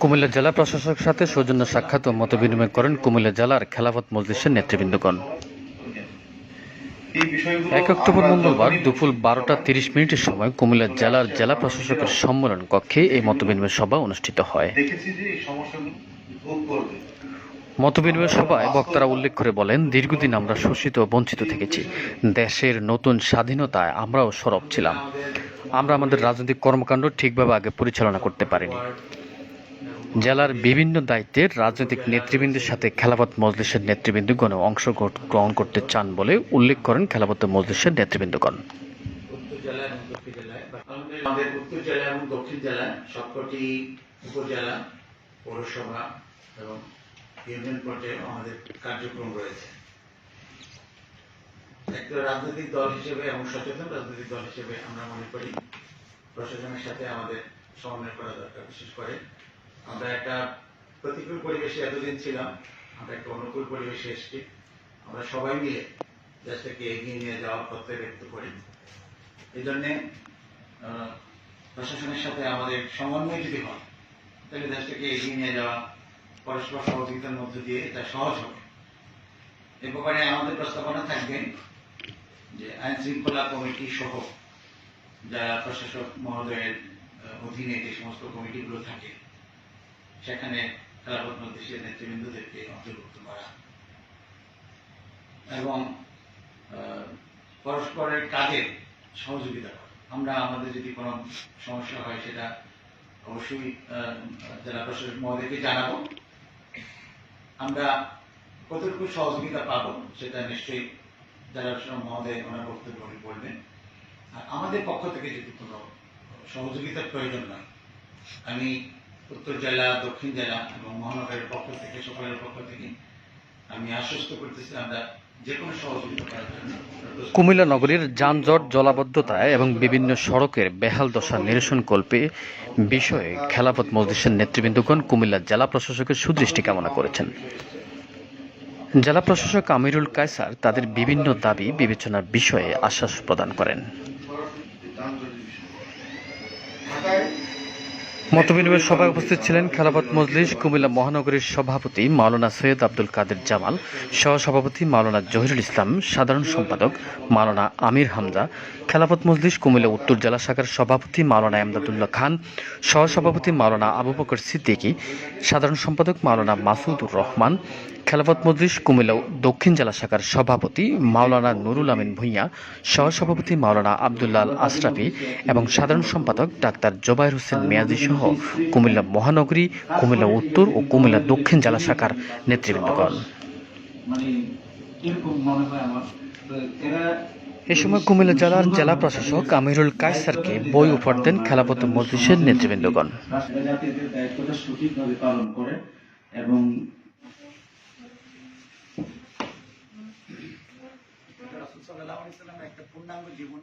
কুমিল্লা জেলা প্রশাসকের সাথে সৌজন্য সাক্ষাৎ ও মত বিনিময় করেন কুমিল্লা জেলার খেলাফত মজলিসের নেতৃবৃন্দগণ। এক অক্টোবর মঙ্গলবার দুপুর বারোটা তিরিশ মিনিটের সময় কুমিল্লা জেলার জেলা প্রশাসকের সম্মেলন কক্ষে এই মতবিনিময় সভা অনুষ্ঠিত হয়। মতবিনিময় সভায় বক্তারা উল্লেখ করে বলেন দীর্ঘদিন আমরা শোষিত ও বঞ্চিত থেকেছি। দেশের নতুন স্বাধীনতায় আমরাও সরব ছিলাম। আমরা আমাদের রাজনৈতিক কর্মকাণ্ড ঠিকভাবে আগে পরিচালনা করতে পারিনি। জেলার বিভিন্ন দায়িত্বের রাজনৈতিক নেতৃবৃন্দের সাথে খেলাপথ মজলিসের নেতৃবৃন্দগণ অংশ গ্রহণ করতে চান বলে উল্লেখ করেন খেলাপথ মজলিসের নেতৃবৃন্দগণ। আমাদের উত্তর জেলা এবং দক্ষিণ জেলায় সবকটি উপজেলা, পৌরসভা এবং ইউনিয়ন পর্যায়ে আমাদের কার্যক্রম রয়েছে। একটা রাজনৈতিক দল হিসেবে এবং সচেতন রাজনৈতিক দল হিসেবে আমরা মনে করি প্রশাসনের সাথে আমাদের সমন্বয় করা দরকার, বিশেষ করে আমরা একটা প্রতিকূল পরিবেশে এতদিন ছিলাম, আমরা একটা অনুকূল পরিবেশে এসেছি। আমরা সবাই মিলে দেশটাকে এগিয়ে নিয়ে যাওয়ার প্রত্যয় ব্যক্ত করি। এই জন্যে প্রশাসনের সাথে আমাদের সমন্বয় যদি হয়, তাহলে দেশটাকে এগিয়ে নিয়ে যাওয়া পরস্পর সহযোগিতার মধ্য দিয়ে এটা সহজ হবে। এ ব্যাপারে আমাদের প্রস্তাবনা থাকবে যে আইন শৃঙ্খলা কমিটি সহ যারা প্রশাসক মহোদয়ের অধীনে যে সমস্ত কমিটিগুলো থাকে সেখানে খেলাফত মন্ত্রীর নেতৃবৃন্দদেরকে অন্তর্ভুক্ত করা। এবং পরস্পরের কাজে সহযোগিতা করা। আমরা আমাদের যদি কোনো সমস্যা হয় সেটা অবশ্যই জেলা প্রশাসক মহোদয়কে জানাব। আমরা কতটুকু সহযোগিতা পাবো সেটা নিশ্চয়ই জেলা প্রশাসক মহোদয় ওনার বক্তব্য বলবেন। আর আমাদের পক্ষ থেকে যদি কোনো সহযোগিতার প্রয়োজন নয় আমি উত্তর জেলা দক্ষিণ জেলা এবং মহানগরের পক্ষ থেকে সকলের পক্ষ থেকে আমি আশ্বস্ত করতেছি আমরা। কুমিল্লা নগরীর যানজট জলাবদ্ধতায় এবং বিভিন্ন সড়কের বেহাল দশা নিরসনকল্পে বিষয়ে খেলাপথ মজলিসের নেতৃবৃন্দগণ কুমিল্লা জেলা প্রশাসকের সুদৃষ্টি কামনা করেছেন। জেলা প্রশাসক আমিরুল কায়সার তাদের বিভিন্ন দাবি বিবেচনার বিষয়ে আশ্বাস প্রদান করেন। মতবিনিময় সভায় উপস্থিত ছিলেন খেলাপথ মজলিস কুমিল্লা মহানগরীর সভাপতি মাওলানা সৈয়দ আব্দুল কাদের জামাল, সহসভাপতি মাওলানা জহিরুল ইসলাম, সাধারণ সম্পাদক মাওলানা আমির হামজা খেলাপথ মজলিস কুমিল্লা উত্তর জেলা শাখার সভাপতি মাওলানা এমদাদুল্লাহ খান, সহসভাপতি মাওলানা আবু বকর সিদ্দিকী, সাধারণ সম্পাদক মাওলানা মাসুদুর রহমান খেলাফত মজলিস কুমিল্লা দক্ষিণ জেলা শাখার সভাপতি মাওলানা নুরুল আমিন ভূঁইয়া, সহসভাপতি মাওলানা আবদুল্লাহ আল আশরাফি এবং সাধারণ সম্পাদক ডাক্তার জোবাইর হোসেন মেয়াজি সহ কুমিল্লা মহানগরী, কুমিল্লা উত্তর ও কুমিল্লা দক্ষিণ জেলা শাখার নেতৃবৃন্দগণ। এ সময় কুমিল্লা জেলার জেলা প্রশাসক আমিরুল কায়সারকে বই উপহার দেন খেলাপত মজলিসের নেতৃবৃন্দগণ। এবং সাল্লাল্লাহু একটা পূর্ণাঙ্গ জীবন।